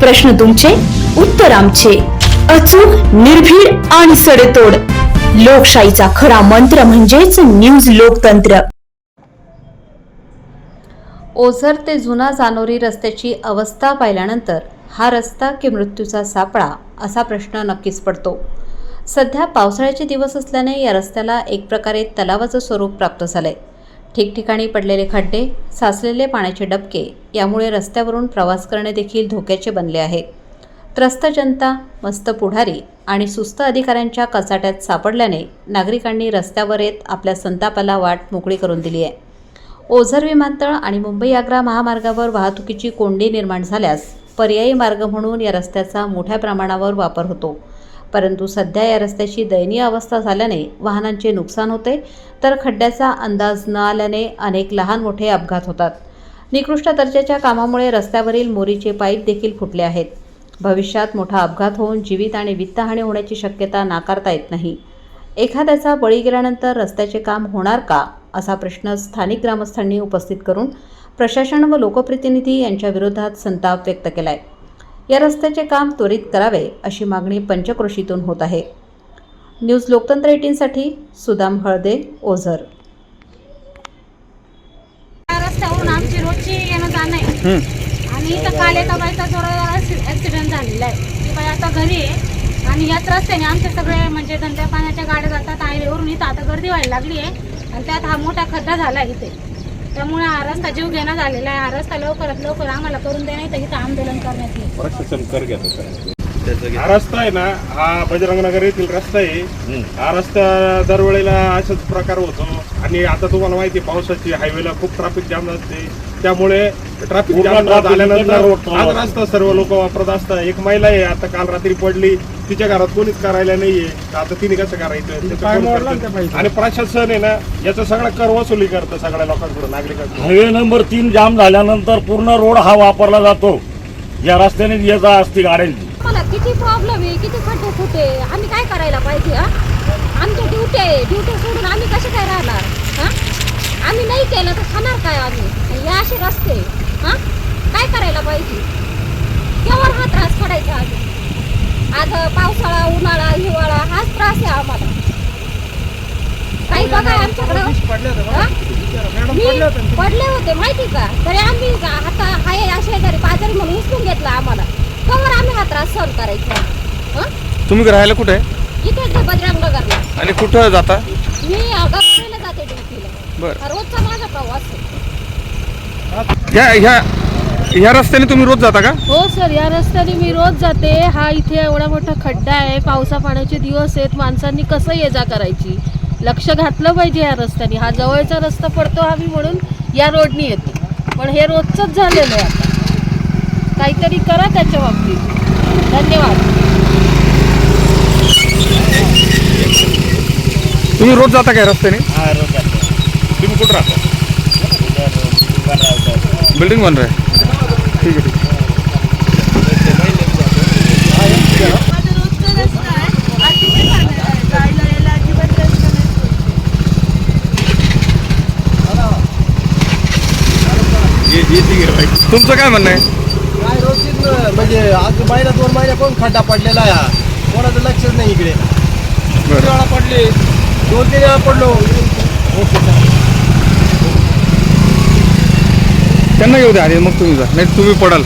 प्रश्न तुमचे उत्तर आमचे. अचूक निर्भीड आणि सडेतोड. लोकशाहीचा खरा मंत्र म्हणजेच न्यूज लोकतंत्र. ओझर ते जुना जानोरी रस्त्याची अवस्था पाहिल्यानंतर हा रस्ता की मृत्यूचा सापळा असा प्रश्न नक्कीच पडतो. सध्या पावसाळ्याचे दिवस असल्याने या रस्त्याला एक प्रकारे तलावाचं स्वरूप प्राप्त झालंय. ठिकठिकाणी पडलेले खड्डे साचलेले पाण्याचे डबके यामुळे रस्त्यावरून प्रवास करणे देखील धोक्याचे बनले आहे. त्रस्त जनता मस्त पुढारी आणि सुस्त अधिकाऱ्यांच्या कचाट्यात सापडल्याने नागरिकांनी रस्त्यावर येत आपल्या संतापाला वाट मोकळी करून दिली आहे. ओझर विमानतळ आणि मुंबई आग्रा महामार्गावर वाहतुकीची कोंडी निर्माण झाल्यास पर्यायी मार्ग म्हणून या रस्त्याचा मोठ्या प्रमाणावर वापर होतो. परंतु सध्या या रस्त्याची दयनीय अवस्था झाल्याने वाहनांचे नुकसान होते तर खड्ड्याचा अंदाज न आल्याने अनेक लहान मोठे अपघात होतात. निकृष्ट दर्जाच्या कामामुळे रस्त्यावरील मोरीचे पाईप देखील फुटले आहेत. भविष्यात मोठा अपघात होऊन जीवित आणि वित्तहानी होण्याची शक्यता नाकारता येत नाही. एखाद्याचा बळी गेल्यानंतर रस्त्याचे काम होणार का असा प्रश्न स्थानिक ग्रामस्थांनी उपस्थित करून प्रशासन व लोकप्रतिनिधी यांच्या विरोधात संताप व्यक्त केला आहे या रस्त्याचे काम त्वरित करावे अशी मागणी पंचक्रोशीतून होत आहे. न्यूज लोकतंत्र एटीनसाठी सुदाम हळदे ओझर. या रस्त्यावरून आमची रोजची येणं जाणं आहे. आणि इथं काल एका बाईचा ॲक्सिडेंट झालेला आहे. ती बाई आता घरी आहे. आणि याच रस्त्याने आमचे सगळे म्हणजे धंद्या पाण्याच्या गाड्या जातात. हायवेवरून इथं आता गर्दी व्हायला लागली आहे. आणि त्यात हा मोठा खड्डा झाला आहे इथे. त्यामुळे हा रस्ता जीव घेणं झालेला आहे. हा रस्ता लवकरात लवकर आम्हाला करून दे नाही तर इथं आंदोलन करण्यात येईल. प्रशासन कर घ्या हा रस्ता आहे ना हा बजरंगनगर येथील रस्ता आहे. हा रस्ता दरवेळेला असाच प्रकार होतो. आणि आता तुम्हाला माहिती आहे, पावसाची हायवेला खूप ट्रॅफिक जाम असते. त्यामुळे ट्रॅफिक पूर्ण जाम traffic झाल्यानंतर हाच रस्ता सर्व लोक वापरत असतात. एक महिला आहे आता काल रात्री पडली. तिच्या घरात कोणीच करायला नाहीये. तर आता तिने कसं करायचं? त्याचं कोण करतं? आणि प्रशासन आहे ना याचा सगळा कर वसुली करतं सगळ्या लोकांकडून नागरिकांकडून. हायवे नंबर तीन जाम झाल्यानंतर पूर्ण रोड हा वापरला जातो. या रस्त्याने ये जा असती गाड्यांची मला किती प्रॉब्लेम आहे? किती खड्डे फुटे आम्ही काय करायला पाहिजे हा? आमच्या ड्युटी आहे. ड्युटी सोडून आम्ही कसे काय राहणार हा? आम्ही नाही केलं तर खाणार काय आम्ही? आणि हे असे रस्ते हा? काय करायला पाहिजे? केवळ हा त्रास काढायचा आम्ही आता पावसाळा उन्हाळा हिवाळा हाच त्रास आहे आम्हाला. काही बघा आमच्याकडं? मी पडले होते माहिती का? तरी आम्ही आता हाय या शेजारी पाजारी म्हणून उचलून घेतला आम्हाला. कवर आम्ही हा त्रास सहन करायचा. हं? तुम्ही राहायला कुठे? आहे इथेच बजरंग नगरला आणि कुठं जाता? मी गव्हाणीला जाते ड्युटीला. बरं. रोजचा माझा प्रवास आहे. ह्या ह्या ह्या रस्त्याने तुम्ही रोज जाता का? हो सर या रस्त्याने मी रोज जाते. हा इथे एवढा मोठा खड्डा आहे. पावसा पाण्याचे दिवस आहेत. माणसांनी कसं ये जा करायची? लक्ष घातलं पाहिजे या रस्त्याने. हा जवळचा रस्ता पडतो आम्ही म्हणून या रोडनी येतो. पण हे रोजचंच झालेलं आहे आता. काहीतरी करा त्याच्या बाबतीत. धन्यवाद. तुम्ही रोज जाता काय रस्त्याने? तुम्ही कुठं राहता? बिल्डिंग बन रहा है ठीक है ठीक है तुमचं काय म्हणणं आहे? काय रोजचीच न- म्हणजे आज महिना दोन महिन्या कोण खड्डा पडलेला आहे? हा कोणाचं लक्षच नाही इकडे. किती बरं वेळा पडले? दोन तीन वेळा पडलो ओके सर त्यांना येऊ द्या आधी मग तुम्ही जा. नाही तुम्ही पडाल.